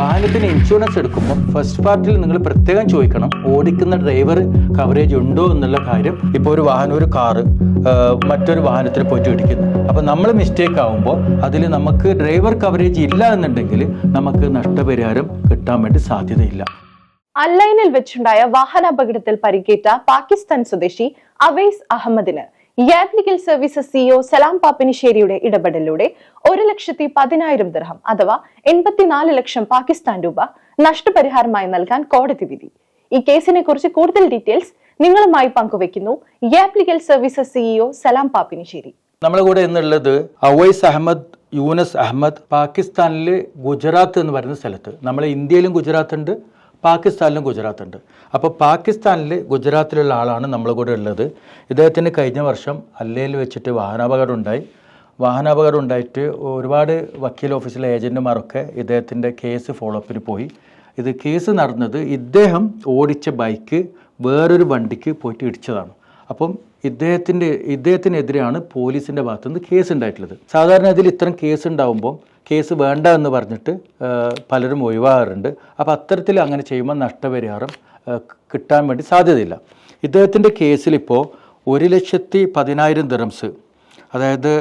വാഹനത്തിന് ഇൻഷുറൻസ് എടുക്കുമ്പോൾ ഫസ്റ്റ് പാർട്ടിൽ നിങ്ങൾ പ്രത്യേകം ചോദിക്കണം ഓടിക്കുന്ന ഡ്രൈവർ കവറേജ് ഉണ്ടോ എന്നുള്ള കാര്യം. ഇപ്പോൾ ഒരു വാഹനം ഒരു കാറ് മറ്റൊരു വാഹനത്തിൽ പോയിട്ട് ഇടിക്കുന്നു. അപ്പോൾ നമ്മൾ മിസ്റ്റേക്ക് ആകുമ്പോൾ അതിൽ നമുക്ക് ഡ്രൈവർ കവറേജ് ഇല്ല എന്നുണ്ടെങ്കിൽ നമുക്ക് നഷ്ടപരിഹാരം കിട്ടാൻ വേണ്ടി സാധ്യതയില്ല. അല്ലൈനിൽ വെച്ചുണ്ടായ വാഹനാപകടത്തിൽ പരിക്കേറ്റ പാകിസ്ഥാൻ സ്വദേശി അവൈസ് അഹമ്മദിന് യാത്ലിക്കൽ സർവീസസ് സിഇഒ സലാം പാപ്പിനിശ്ശേരിയുടെ ഇടപെടലിലൂടെ ഒരു ലക്ഷത്തി പതിനായിരം ദിർഹം അഥവാ എൺപത്തിനാല് ലക്ഷം പാകിസ്ഥാൻ രൂപ നഷ്ടപരിഹാരമായി നൽകാൻ കോടതി വിധി. ഈ കേസിനെ കുറിച്ച് കൂടുതൽ ഡീറ്റെയിൽസ് നിങ്ങളുമായി പങ്കുവെക്കുന്നു Yap legal services CEO Salam Pappinisseri നമ്മുടെ കൂടെ ഇന്നുള്ളത് അവൈസ് അഹമ്മദ് യൂനസ് അഹമ്മദ് പാകിസ്ഥാനിലെ ഗുജറാത്ത് എന്ന് പറയുന്ന സ്ഥലത്ത്. നമ്മളെ ഇന്ത്യയിലും ഗുജറാത്ത് ഉണ്ട് പാകിസ്ഥാനിലും ഗുജറാത്ത് ഉണ്ട് അപ്പോൾ പാകിസ്ഥാനിൽ ഗുജറാത്തിലുള്ള ആളാണ് നമ്മളെ കൂടെ ഉള്ളത്. ഇദ്ദേഹത്തിന് കഴിഞ്ഞ വർഷം അല്ലയിൽ വെച്ചിട്ട് വാഹനാപകടം ഉണ്ടായി. വാഹനാപകടം ഉണ്ടായിട്ട് ഒരുപാട് വക്കീൽ ഓഫീസിലെ ഏജന്റുമാരൊക്കെ ഇദ്ദേഹത്തിന്റെ കേസ് ഫോളോ അപ്പിന് പോയി. ഇത് കേസ് നടന്നത് ഇദ്ദേഹം ഓടിച്ച ബൈക്ക് വേറൊരു വണ്ടിക്ക് പോയിട്ട് ഇടിച്ചതാണ്. അപ്പം ഇദ്ദേഹത്തിന്റെ ഇദ്ദേഹത്തിനെതിരെയാണ് പോലീസിന്റെ ഭാഗത്തുനിന്ന് കേസ് ഉണ്ടായിട്ടുള്ളത് സാധാരണ ഇതിൽ ഇത്തരം കേസ് ഉണ്ടാകുമ്പോൾ കേസ് വേണ്ട എന്ന് പറഞ്ഞിട്ട് പലരും ഒഴിവാകാറുണ്ട്. അപ്പോൾ അത്തരത്തിൽ അങ്ങനെ ചെയ്യുമ്പോൾ നഷ്ടപരിഹാരം കിട്ടാൻ വേണ്ടി സാധ്യതയില്ല. ഇദ്ദേഹത്തിന്റെ കേസിലിപ്പോൾ ഒരു ലക്ഷത്തി പതിനായിരം ദിറംസ് അതായത്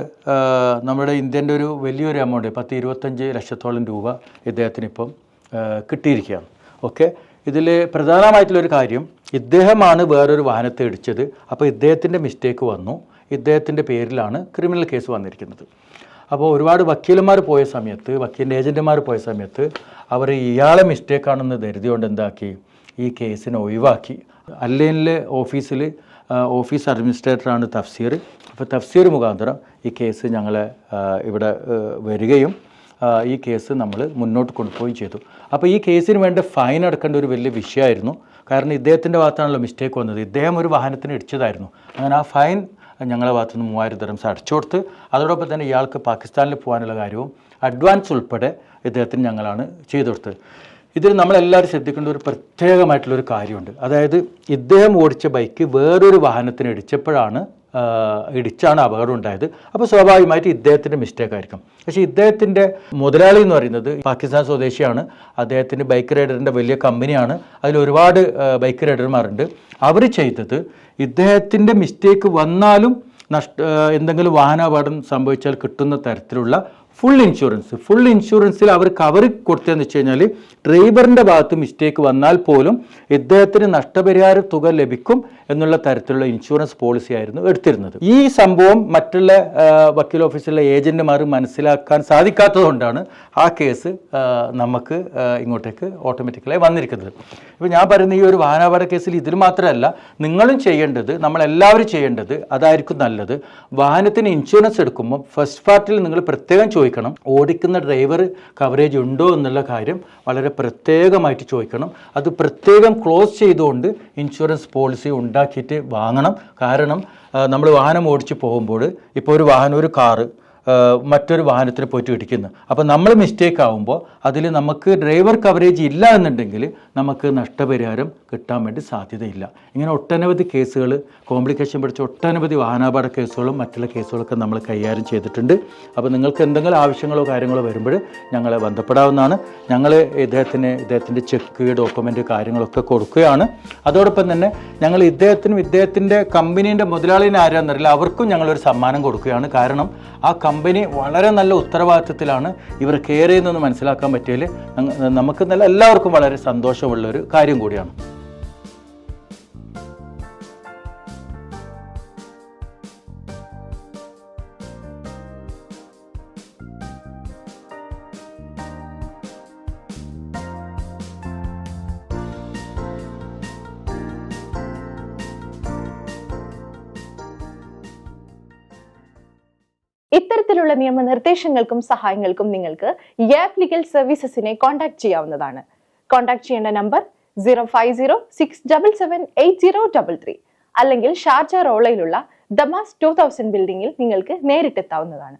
നമ്മുടെ ഇന്ത്യന്റെ ഒരു വലിയൊരു എമൗണ്ട് പത്ത് ഇരുപത്തഞ്ച് ലക്ഷത്തോളം രൂപ ഇദ്ദേഹത്തിനിപ്പം കിട്ടിയിരിക്കുകയാണ്. ഓക്കെ? ഇതിൽ പ്രധാനമായിട്ടുള്ളൊരു കാര്യം ഇദ്ദേഹമാണ് വേറൊരു വാഹനത്തെ ഇടിച്ചത്. അപ്പോൾ ഇദ്ദേഹത്തിന്റെ മിസ്റ്റേക്ക് വന്നു. ഇദ്ദേഹത്തിന്റെ പേരിലാണ് ക്രിമിനൽ കേസ് വന്നിരിക്കുന്നത്. അപ്പോൾ ഒരുപാട് വക്കീലന്മാർ പോയ സമയത്ത് വക്കീലിന്റെ ഏജന്റുമാർ പോയ സമയത്ത് അവർ ഇയാളെ മിസ്റ്റേക്കാണെന്ന് കരുതിയോണ്ട് എന്താക്കി? ഈ കേസിനെ ഒഴിവാക്കി. അല്ലൈനിലെ ഓഫീസിൽ ഓഫീസ് അഡ്മിനിസ്ട്രേറ്ററാണ് തഫ്സീർ. അപ്പോൾ തഫ്സീർ മുഖാന്തരം ഈ കേസ് ഞങ്ങളെ ഇവിടെ വരികയും ഈ കേസ് നമ്മൾ മുന്നോട്ട് കൊണ്ടുപോവുകയും ചെയ്തു. അപ്പോൾ ഈ കേസിന് വേണ്ട ഫൈൻ അടക്കേണ്ട ഒരു വലിയ വിഷയമായിരുന്നു. കാരണം ഇദ്ദേഹത്തിന്റെ ഭാഗത്താണല്ലോ മിസ്റ്റേക്ക് വന്നത്. ഇദ്ദേഹം ഒരു വാഹനത്തിന് ഇടിച്ചതായിരുന്നു. അങ്ങനെ ആ ഫൈൻ ഞങ്ങളെ ഭാഗത്തു നിന്ന് മൂവായിരം ദിറംസ് അടച്ചു കൊടുത്ത് അതോടൊപ്പം തന്നെ ഇയാൾക്ക് പാകിസ്ഥാനിൽ പോകാനുള്ള കാര്യവും അഡ്വാൻസ് ഉൾപ്പെടെ ഇദ്ദേഹത്തിന് ഞങ്ങളാണ് ചെയ്തു കൊടുത്തത്. ഇതിൽ നമ്മളെല്ലാവരും ശ്രദ്ധിക്കേണ്ട ഒരു പ്രത്യേകമായിട്ടുള്ളൊരു കാര്യമുണ്ട്. അതായത് ഇദ്ദേഹം ഓടിച്ച ബൈക്ക് വേറൊരു വാഹനത്തിന് ഇടിച്ചപ്പോഴാണ് ഇടിച്ചാണ് അപകടം ഉണ്ടായത്. അപ്പോൾ സ്വാഭാവികമായിട്ട് ഇദ്ദേഹത്തിന്റെ മിസ്റ്റേക്ക് ആയിരിക്കും. പക്ഷേ ഇദ്ദേഹത്തിന്റെ മുതലാളി എന്ന് പറയുന്നത് പാകിസ്ഥാൻ സ്വദേശിയാണ്. അദ്ദേഹത്തിന്റെ ബൈക്ക് റൈഡറിന്റെ വലിയ കമ്പനിയാണ്. അതിൽ ഒരുപാട് ബൈക്ക് റൈഡർമാരുണ്ട് അവർ ചെയ്തത് ഇദ്ദേഹത്തിന്റെ മിസ്റ്റേക്ക് വന്നാലും നഷ്ട എന്തെങ്കിലും വാഹനാപകടം സംഭവിച്ചാൽ കിട്ടുന്ന തരത്തിലുള്ള ഫുൾ ഇൻഷുറൻസ് ഫുൾ ഇൻഷുറൻസിൽ അവർ കവർ കൊടുത്തതെന്ന് വെച്ച് കഴിഞ്ഞാൽ ഡ്രൈവറിന്റെ ഭാഗത്ത് മിസ്റ്റേക്ക് വന്നാൽ പോലും ഇദ്ദേഹത്തിന് നഷ്ടപരിഹാര തുക ലഭിക്കും എന്നുള്ള തരത്തിലുള്ള ഇൻഷുറൻസ് പോളിസി ആയിരുന്നു എടുത്തിരുന്നത്. ഈ സംഭവം മറ്റുള്ള വക്കീൽ ഓഫീസിലെ ഏജന്റുമാർ മനസ്സിലാക്കാൻ സാധിക്കാത്തതുകൊണ്ടാണ് ആ കേസ് നമുക്ക് ഇങ്ങോട്ടേക്ക് ഓട്ടോമാറ്റിക്കലായി വന്നിരിക്കുന്നത്. ഇപ്പോൾ ഞാൻ പറയുന്ന ഈ ഒരു വാഹനാപകട കേസിൽ ഇതിൽ മാത്രമല്ല നിങ്ങളും ചെയ്യേണ്ടത് നമ്മളെല്ലാവരും ചെയ്യേണ്ടത് അതായിരിക്കും നല്ലത്. വാഹനത്തിന് ഇൻഷുറൻസ് എടുക്കുമ്പോൾ ഫസ്റ്റ് പാർട്ടിൽ നിങ്ങൾ പ്രത്യേകം ചോദിക്കണം. ഓടിക്കുന്ന ഡ്രൈവർ കവറേജ് ഉണ്ടോ എന്നുള്ള കാര്യം വളരെ പ്രത്യേകമായിട്ട് ചോദിക്കണം. അത് പ്രത്യേകം ക്ലോസ് ചെയ്തുകൊണ്ട് ഇൻഷുറൻസ് പോളിസി ഉണ്ടാക്കിയിട്ട് വാങ്ങണം. കാരണം നമ്മൾ വാഹനം ഓടിച്ച് പോകുമ്പോൾ ഇപ്പോൾ ഒരു വാഹനം ഒരു കാറ് മറ്റൊരു വാഹനത്തിൽ പോയിട്ട് ഇടിക്കുന്നു. അപ്പോൾ നമ്മൾ മിസ്റ്റേക്ക് ആകുമ്പോൾ അതിൽ നമുക്ക് ഡ്രൈവർ കവറേജ് ഇല്ല എന്നുണ്ടെങ്കിൽ നമുക്ക് നഷ്ടപരിഹാരം കിട്ടാൻ വേണ്ടി സാധ്യതയില്ല. ഇങ്ങനെ ഒട്ടനവധി കേസുകൾ കോംപ്ലിക്കേഷൻ പിടിച്ച ഒട്ടനവധി വാഹനാപകട കേസുകളും മറ്റുള്ള കേസുകളൊക്കെ നമ്മൾ കൈകാര്യം ചെയ്തിട്ടുണ്ട്. അപ്പോൾ നിങ്ങൾക്ക് എന്തെങ്കിലും ആവശ്യങ്ങളോ കാര്യങ്ങളോ വരുമ്പോൾ ഞങ്ങളെ ബന്ധപ്പെടാവുന്നതാണ്. ഞങ്ങൾ ഇദ്ദേഹത്തിന് ഇദ്ദേഹത്തിന്റെ ചെക്ക് ഡോക്യുമെന്റ് കാര്യങ്ങളൊക്കെ കൊടുക്കുകയാണ്. അതോടൊപ്പം തന്നെ ഞങ്ങൾ ഇദ്ദേഹത്തിനും ഇദ്ദേഹത്തിന്റെ കമ്പനീന്റെ മുതലാളിനെ ആരാന്നറിയില്ല. അവർക്കും ഞങ്ങളൊരു സമ്മാനം കൊടുക്കുകയാണ്. കാരണം ആ കമ്പനി വളരെ നല്ല ഉത്തരവാദിത്തത്തിലാണ് ഇവർ കെയർ ചെയ്യുന്നതെന്ന് മനസ്സിലാക്കാൻ പറ്റിയതിൽ നമുക്ക് നല്ല എല്ലാവർക്കും വളരെ സന്തോഷമുള്ളൊരു കാര്യം കൂടിയാണ്. ഇത്തരത്തിലുള്ള നിയമനിർദ്ദേശങ്ങൾക്കും സഹായങ്ങൾക്കും നിങ്ങൾക്ക് യാപ് ലീഗൽ സർവീസസിനെ കോൺടാക്ട് ചെയ്യാവുന്നതാണ്. കോൺടാക്ട് ചെയ്യേണ്ട number zero five zero six double seven eight zero double three അല്ലെങ്കിൽ ഷാർജ റോളയിലുള്ള ദമാസ് ടൂ തൗസൻഡ് ബിൽഡിംഗിൽ നിങ്ങൾക്ക് നേരിട്ടെത്താവുന്നതാണ്.